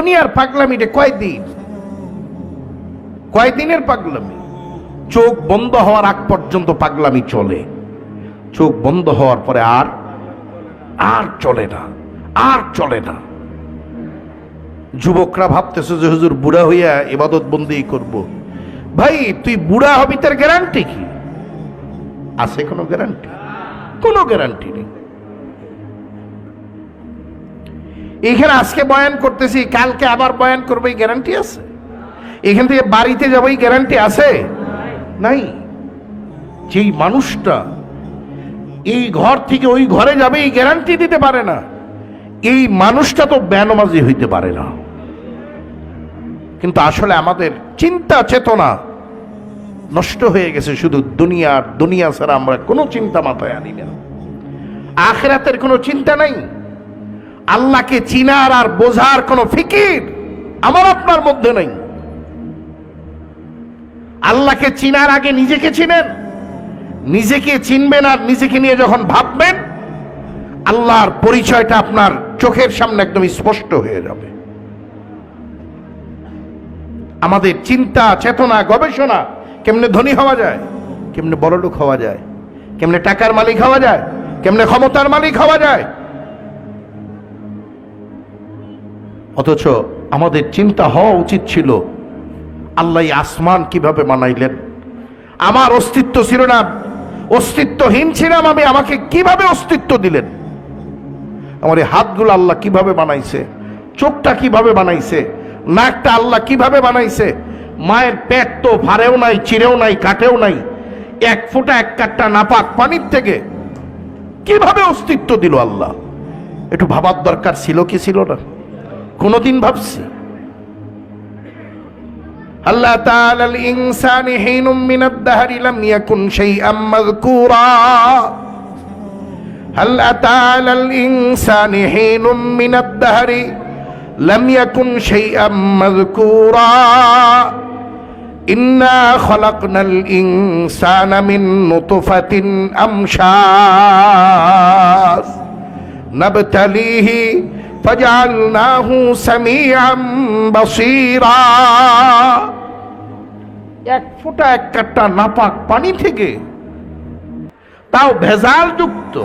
দুনিয়ার পাগলামি রে কয়দিন কয়দিনের পাগলামি? চোখ বন্ধ হওয়ার আগ পর্যন্ত পাগলামি চলে। চোখ বন্ধ হওয়ার পরে আর আর চলে না, আর চলে না। যুবকরা ভাবতেছে যে হুজুর বুড়া হইয়া ইবাদত বন্দি করব। ভাই, তুই বুড়া হবি, তার গ্যারান্টি কি? আছে কোনো গ্যারান্টি কোনো গ্যারান্টি নেই। এখানে আজকে বয়ান করতেছি, কালকে আবার বয়ান করবে গ্যারান্টি আছে? এখান থেকে বাড়িতে যাব গ্যারান্টি আছে? নাই। যেই মানুষটা এই ঘর থেকে ওই ঘরে যাবে, এই গ্যারান্টি দিতে পারে না। এই মানুষটা তো বেনমাজি হইতে পারে না। কিন্তু আসলে আমাদের চিন্তা, চেতনা নষ্ট হয়ে গেছে, শুধু দুনিয়ার দুনিয়া ছাড়া আমরা কোনো চিন্তা মাথায় আনি না। আখেরাতের কোনো চিন্তা নাই। আল্লাহকে চিনার আর বোঝার কোনো ফিকির আমার আপনার মধ্যে নেই। আল্লাহকে চিনার আগে নিজেকে চিনেন, নিজেকে চিনবেন আর নিজেকে নিয়ে যখন ভাববেন, আল্লাহর পরিচয়টা আপনার চোখের সামনে একদম স্পষ্ট হয়ে যাবে। আমাদের চিন্তা, চেতনা, গবেষণা কেমনে ধনী হওয়া যায়, কেমনে বড়লোক হওয়া যায়, কেমনে টাকার মালিক হওয়া যায়, কেমনে ক্ষমতার মালিক হওয়া যায় অথচ আমাদের চিন্তা হওয়া উচিত ছিল, আল্লাহ আসমান কীভাবে বানাইলেন? আমার অস্তিত্ব ছিল না, অস্তিত্বহীন ছিলাম আমি, আমাকে কীভাবে অস্তিত্ব দিলেন? আমার এই হাতগুলো আল্লাহ কীভাবে বানাইছে? চোখটা কীভাবে বানাইছে? নাকটা আল্লাহ কীভাবে বানাইছে? মায়ের পেট তো ভারেও নাই, চিরেও নাই, কাটেও নাই। এক ফোঁটা, এক কাটটা নাপাক পানির থেকে কীভাবে অস্তিত্ব দিল আল্লাহ? একটু ভাবার দরকার ছিল কি ছিল না? কোনদিন ভাবছি। আল্লাহ তাআলাল ইনসানি হিনুম মিনাদ দাহরি লাম ইয়াকুন শাইআম মাযকুরা। আল্লাহ তাআলাল ইনসানি হিনুম মিনাদ দাহরি লাম ইয়াকুন শাইআম মাযকুরা। ইন্না খলাকনাল ইনসানা মিন নুতফাতিন আমশাস নাবতালিহি فجعلناه سميعا بصيرا এক ফোঁটা এক কাট্টা নাপাক পানি থেকে তাও ভেজাল যুক্ত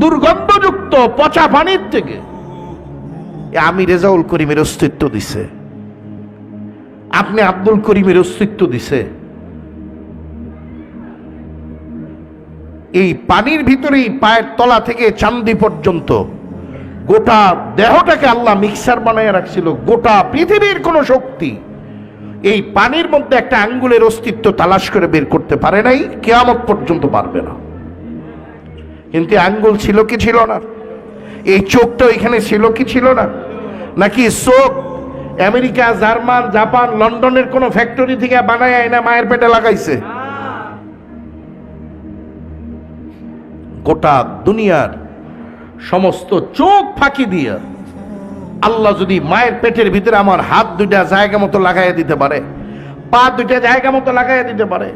দুর্গন্ধযুক্ত পচা পানির থেকে এ আমি রেজাউল করিমের অস্তিত্ব দিছে আপনি আব্দুল করিমের অস্তিত্ব দিছে এই পানির ভিতরেই পায়ের তলা থেকে চান্দি পর্যন্ত গোটা দেহটাকে আল্লাহ মিক্সার বানায় রাখছিল, গোটা পৃথিবীর কোনো শক্তি। এই পানির মধ্যে একটা আঙ্গুলের অস্তিত্ব তালাশ করে বের করতে পারে নাই, কেয়ামত পর্যন্ত পারবে না। কিন্তু আঙ্গুল ছিল কি ছিল না? এই চোখটা এখানে ছিল কি ছিল না? নাকি চোখ আমেরিকা, জার্মান, জাপান, লন্ডনের কোনো ফ্যাক্টরি থেকে বানায় না মায়ের পেটে লাগাইছে? গোটা দুনিয়ার সমস্ত চোখ ফাঁকি দিয়ে আল্লাহ যদি মায়ের পেটের ভিতরে আমার হাত দুইটা জায়গা মতো লাগাইয়া দিতে পারে, পা দুইটা জায়গা মতো লাগাইয়া দিতে পারে,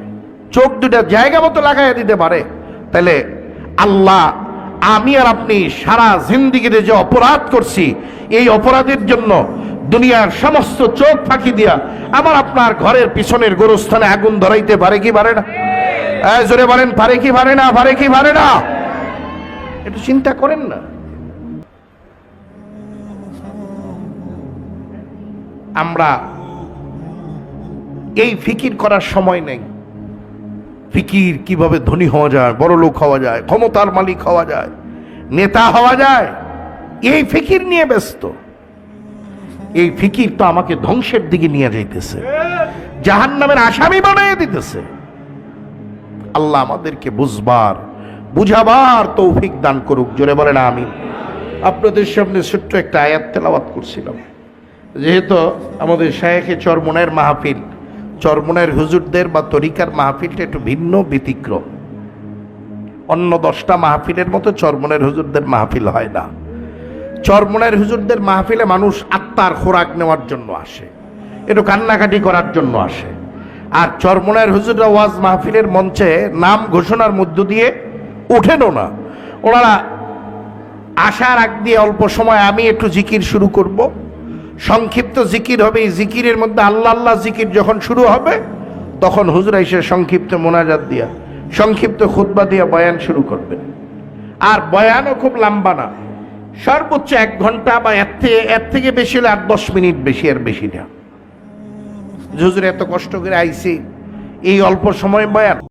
চোখ দুইটা জায়গা মতো লাগাইয়া দিতে পারে, তাহলে আল্লাহ, আমি আর আপনি সারা জিন্দিগিতে যে অপরাধ করছি, এই অপরাধের জন্য দুনিয়ার সমস্ত চোখ ফাঁকি দিয়া আমার আপনার ঘরের পিছনের গোরস্থানে আগুন ধরাইতে পারে কি পারে না? জোরে বলেন, পারে কি পারে না, পারে কি পারে না? একটু চিন্তা করেন না। আমরা এই ফিকির করার সময় নেই। ফিকির কীভাবে ধনী হওয়া যায়, বড় লোক হওয়া যায়, ক্ষমতার মালিক হওয়া যায়, নেতা হওয়া যায়, এই ফিকির নিয়ে ব্যস্ত। এই ফিকির তো আমাকে ধ্বংসের দিকে নিয়ে যাইতেছে জাহান নামের আসামি বানিয়ে দিতেছে। আল্লাহ আমাদেরকে বুঝবার বুঝাবার তৌফিক দান করুক, জোরে বলেন আমি আপনাদের সামনে ছোট্ট একটা আয়াত তেলাওয়াত করছিলাম। যেহেতু আমাদের শায়েখে চরমনের মাহফিল চরমনের হুজুরদের বা তরিকার মাহফিলটা একটু ভিন্ন ব্যতিক্রম অন্য দশটা মাহফিলের মতো চরমনের হুজুরদের মাহফিল হয় না। চরমনের হুজুরদের মাহফিলে মানুষ আত্মার খোরাক নেওয়ার জন্য আসে, একটু কান্নাকাটি করার জন্য আসে। আর চরমনের হুজুররা ওয়াজ মাহফিলের মঞ্চে নাম ঘোষণার মধ্য দিয়ে ওঠেনও না। ওনারা আসার আগ দিয়ে অল্প সময় আমি একটু জিকির শুরু করব। সংক্ষিপ্ত জিকির হবে। এই জিকিরের মধ্যে আল্লাহ আল্লাহ জিকির যখন শুরু হবে, তখন হুজুর এসে সংক্ষিপ্ত মোনাজাত দিয়া, সংক্ষিপ্ত খুতবা দিয়া বয়ান শুরু করবেন। আর বয়ানও খুব লম্বা না। সর্বোচ্চ এক ঘণ্টা বা এর থেকে এর থেকে বেশি হলে আট দশ মিনিট বেশি আর বেশি না। হুজুর এত কষ্ট করে আইছি এই অল্প সময় বয়ান